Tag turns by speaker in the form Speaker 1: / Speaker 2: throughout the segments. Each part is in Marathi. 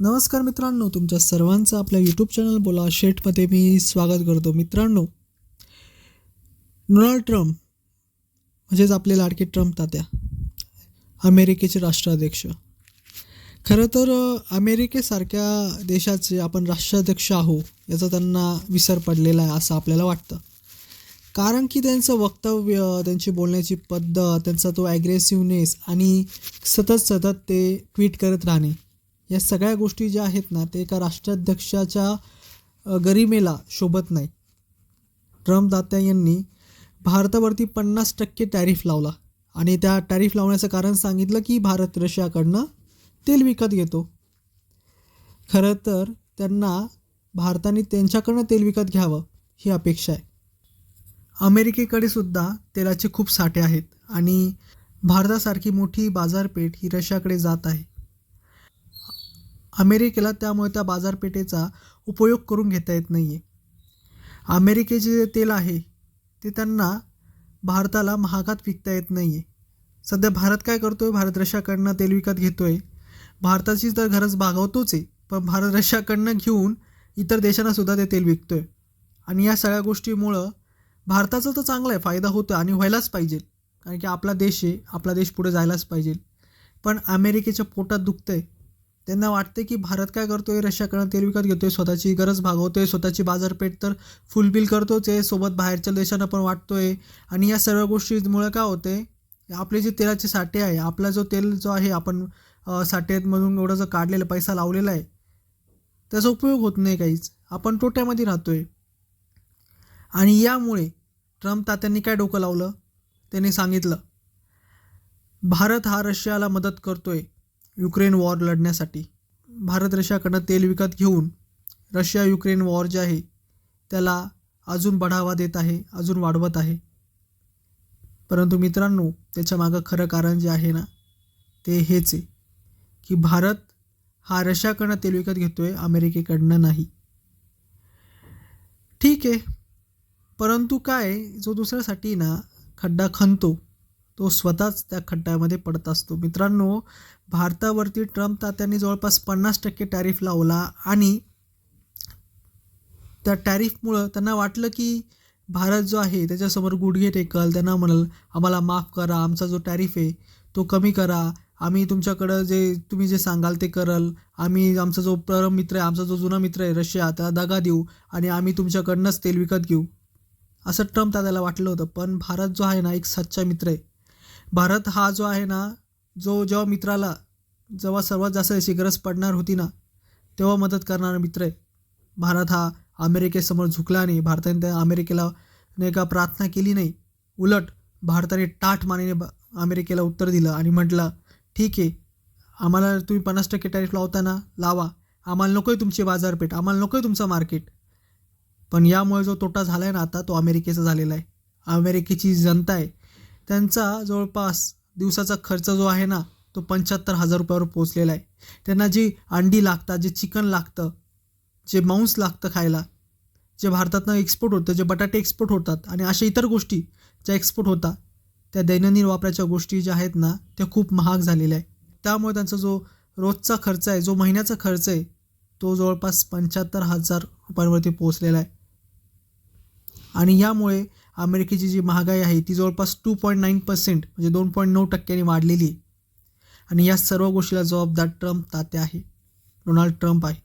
Speaker 1: नमस्कार मित्रांनो तुमच्या सर्वांचं आपल्या यूट्यूब चॅनल बोला शेटमध्ये मी स्वागत करतो. मित्रांनो डोनाल्ड ट्रम्प म्हणजेच आपले लाडके ट्रम्प तात्या अमेरिकेचे राष्ट्राध्यक्ष. खरं तर अमेरिकेसारख्या देशाचे आपण राष्ट्राध्यक्ष आहो याचा त्यांना विसर पडलेला आहे असं आपल्याला वाटतं. कारण की त्यांचं वक्तव्य त्यांची बोलण्याची पद्धत त्यांचा तो ॲग्रेसिव्हनेस आणि सतत सतत ते ट्विट करत राहणे या सगळ्या गोष्टी ज्या आहेत ना ते एका राष्ट्राध्यक्षाच्या गरिमेला शोभत नाही. ट्रम्प दात्या यांनी भारतावरती पन्नास टक्के टॅरिफ लावला आणि त्या टॅरिफ लावण्याचं कारण सांगितलं की भारत रशियाकडनं तेल विकत घेतो. खरं तर त्यांना भारताने त्यांच्याकडनं तेल विकत घ्यावं ही अपेक्षा आहे. अमेरिकेकडे सुद्धा तेलाचे खूप साठे आहेत आणि भारतासारखी मोठी बाजारपेठ ही रशियाकडे जात आहे. अमेरिकेला त्यामुळे त्या बाजारपेठेचा उपयोग करून घेता येत नाही आहे अमेरिकेचे जे तेल आहे ते त्यांना भारताला महागात विकता येत नाही आहे सध्या भारत काय करतो आहे भारत रशियाकडनं तेल विकत घेतो आहे भारताची तर गरज भागवतोच आहे पण भारत रशियाकडनं घेऊन इतर देशांनासुद्धा ते तेल विकतो आहे आणि या सगळ्या गोष्टीमुळं भारताचा तर चांगला आहे फायदा होतो आणि व्हायलाच पाहिजे. कारण की आपला देश आहे आपला देश पुढे जायलाच पाहिजे. पण अमेरिकेच्या पोटात दुखतं आहे त्यांना वाटते की भारत काय करतो आहे रशियाकडनं तेल विकत घेतो आहे स्वतःची गरज भागवतो आहे स्वतःची बाजारपेठ तर फुलबिल करतोच आहे सोबत बाहेरच्या देशांना पण वाटतो आहे आणि या सर्व गोष्टीमुळे काय होते आपले जे तेलाचे साठे आहे आपला जो तेल जो आहे आपण साठेमधून एवढा जो काढलेला पैसा लावलेला आहे त्याचा उपयोग होत नाही काहीच. आपण तोट्यामध्ये राहतो आहे आणि यामुळे ट्रम्प तात्यांनी काय डोकं लावलं? त्यांनी सांगितलं भारत हा रशियाला मदत करतोय. युक्रेन वॉर लढण्यासाठी. भारत रशियाकडनं तेल विकत घेऊन रशिया युक्रेन वॉर जे आहे त्याला अजून बढावा देत आहे अजून वाढवत आहे. परंतु मित्रांनो त्याच्या मागं खरं कारण जे आहे ना ते हेच आहे की भारत हा रशियाकडनं तेल विकत घेतो आहे अमेरिकेकडनं नाही. ठीक आहे. परंतु काय जो दुसऱ्यासाठी ना खड्डा खणतो तो स्वतःच त्या खड्ड्यामध्ये पडत असतो. मित्रांनो भारतावरती ट्रम्प तात्यांनी जवळपास पन्नास टक्के टॅरिफ लावला आणि त्या टॅरिफमुळं त्यांना वाटलं की भारत जो आहे त्याच्यासमोर गुडघे टेकल. त्यांना म्हणाल आम्हाला माफ करा आमचा जो टॅरिफ आहे तो कमी करा. आम्ही तुमच्याकडं जे तुम्ही जे सांगाल ते करल. आम्ही आमचा जो परम मित्र आहे आमचा जो जुना मित्र आहे रशिया त्याला दगा देऊ आणि आम्ही तुमच्याकडनंच तेल विकत घेऊ. असं ट्रम्प दादाला वाटलं होतं. पण भारत जो आहे ना एक सच्चा मित्र आहे. भारत हा जो आहे ना जो जेव्हा मित्राला जेव्हा सर्वात जास्त याची गरज पडणार होती ना तेव्हा मदत करणारा मित्र आहे. भारत हा अमेरिकेसमोर झुकला नाही. भारताने त्या अमेरिकेला नाही का प्रार्थना केली नाही. उलट भारताने टाठ मानेने ब- अमेरिकेला उत्तर दिलं आणि म्हटलं ठीक आहे आम्हाला तुम्ही पन्नास टक्के टॅरिफ लावताना लावा. आम्हाला नको आहे तुमची बाजारपेठ आम्हाला नको आहे तुमचं मार्केट पण यामुळे जो तोटा झाला आहे ना आता तो अमेरिकेचा झालेला आहे. अमेरिकेची जनता आहे. त्यांचा जवळपास दिवसाचा खर्च जो आहे ना तो पंच्याहत्तर हजार रुपयावर पोचलेला आहे. त्यांना जी अंडी लागतात जे चिकन लागतं जे मांस लागतं खायला जे भारतातनं एक्सपोर्ट होतं जे बटाटे एक्सपोर्ट होतात आणि अशा इतर गोष्टी ज्या एक्सपोर्ट होतात त्या दैनंदिन वापराच्या गोष्टी ज्या आहेत ना त्या खूप महाग झालेल्या आहे त्यामुळे त्यांचा जो रोजचा खर्च आहे जो महिन्याचा खर्च आहे तो जवळपास पंच्याहत्तर हजार रुपयांवरती पोहोचलेला आहे. आणि यामुळे अमेरिकेची जी महागाई आहे ती जवळपास टू पॉईंट नाईन पर्सेंट म्हणजे दोन पॉईंट नऊ टक्क्यांनी वाढलेली आहे. आणि या सर्व गोष्टीला जबाबदार ट्रम्प तात्या आहे डोनाल्ड ट्रम्प आहे.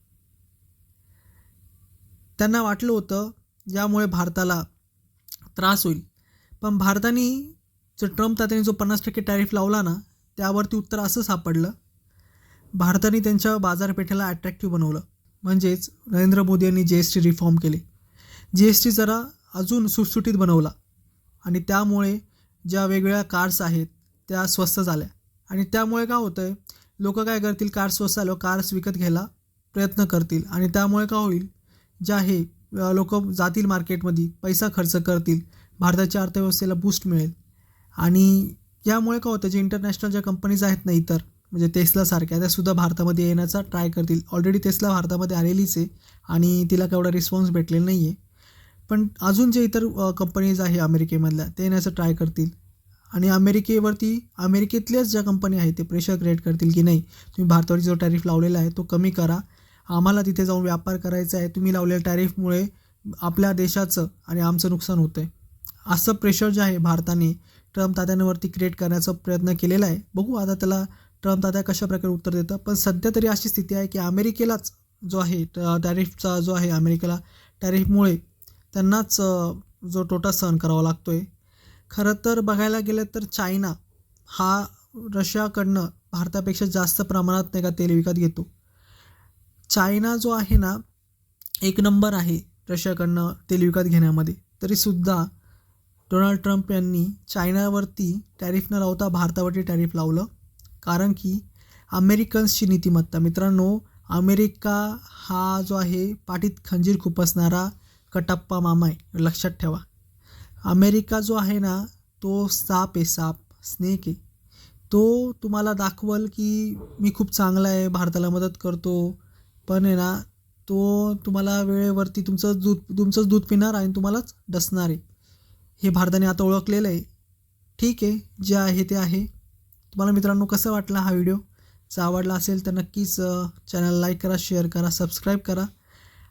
Speaker 1: त्यांना वाटलं होतं ज्यामुळे भारताला त्रास होईल. पण भारताने जो ट्रम्प तात्याने जो पन्नास टक्के टॅरिफ लावला ना त्यावरती उत्तर असं सापडलं भारताने त्यांच्या बाजारपेठेला अट्रॅक्टिव्ह बनवलं. म्हणजेच नरेंद्र मोदी यांनी जी एस टी रिफॉर्म केले. जी एस टी जरा अजून सुटसुटीत बनवला. आणि त्यामुळे ज्या वेगवेगळ्या कार्स आहेत त्या स्वस्त झाल्या. आणि त्यामुळे काय होतं आहे लोक काय करतील कार स्वस्त आल्यावर कार्स विकत घ्यायला प्रयत्न करतील. आणि त्यामुळे काय होईल ज्या हे लोक जातील मार्केटमध्ये पैसा खर्च करतील भारताच्या अर्थव्यवस्थेला बूस्ट मिळेल. आणि यामुळे काय होतं जे इंटरनॅशनल ज्या कंपनीज आहेत ना इतर म्हणजे टेस्लासारख्या त्यासुद्धा भारतामध्ये येण्याचा ट्राय करतील. ऑलरेडी टेस्ला भारतामध्ये आलेलीच आहे. आणि तिला केवढा रिस्पॉन्स भेटलेला नाही आहे पण अजून जे इतर कंपनीज आहे अमेरिकेमधल्या ते येण्याचं ट्राय करतील. आणि अमेरिकेवरती अमेरिकेतल्याच ज्या कंपनी आहेत ते प्रेशर क्रिएट करतील की नाही तुम्ही भारतावरती जो टॅरिफ लावलेला आहे तो कमी करा. आम्हाला तिथे जाऊन व्यापार करायचा आहे तुम्ही लावलेल्या टॅरिफमुळे आपल्या देशाचं आणि आमचं नुकसान होतं आहे असं प्रेशर जे आहे भारताने ट्रम्प तात्यांवरती क्रिएट करण्याचा प्रयत्न केलेला आहे. बघू आता त्याला ट्रम्प तात्या कशा प्रकारे उत्तर देतं. पण सध्या तरी अशी स्थिती आहे की अमेरिकेलाच जो आहे टॅरिफचा जो आहे अमेरिकेला टॅरिफमुळे त्यांनाच जो तोटा सहन करावा लागतो आहे खरं तर बघायला गेलं तर चायना हा रशियाकडनं भारतापेक्षा जास्त प्रमाणात नाही का तेल विकत घेतो. चायना जो आहे ना एक नंबर आहे रशियाकडनं तेल विकत घेण्यामध्ये. तरीसुद्धा डोनाल्ड ट्रम्प यांनी चायनावरती टॅरिफ न लावता भारतावरती टॅरिफ लावलं. कारण की अमेरिकन्सची नीतिमत्ता मित्रांनो अमेरिका हा जो आहे पाठीत खंजीर खुपसणारा कटप्पा मामा आहे लक्षात ठेवा. अमेरिका जो आहे ना तो साप आहे साप स्नेक आहे. तो तुम्हाला दाखवल की मी खूप चांगला आहे भारताला मदत करतो पण आहे ना तो तुम्हाला वेळेवरती तुमचं दूध तुमचंच दूध पिणार आणि तुम्हालाच डसणार आहे. हे भारताने आता ओळखलेलं आहे. ठीक आहे जे आहे ते आहे. तुम्हाला मित्रांनो कसं वाटला हा व्हिडिओ? जर आवडला असेल तर नक्कीच चॅनल लाईक करा शेअर करा सबस्क्राईब करा.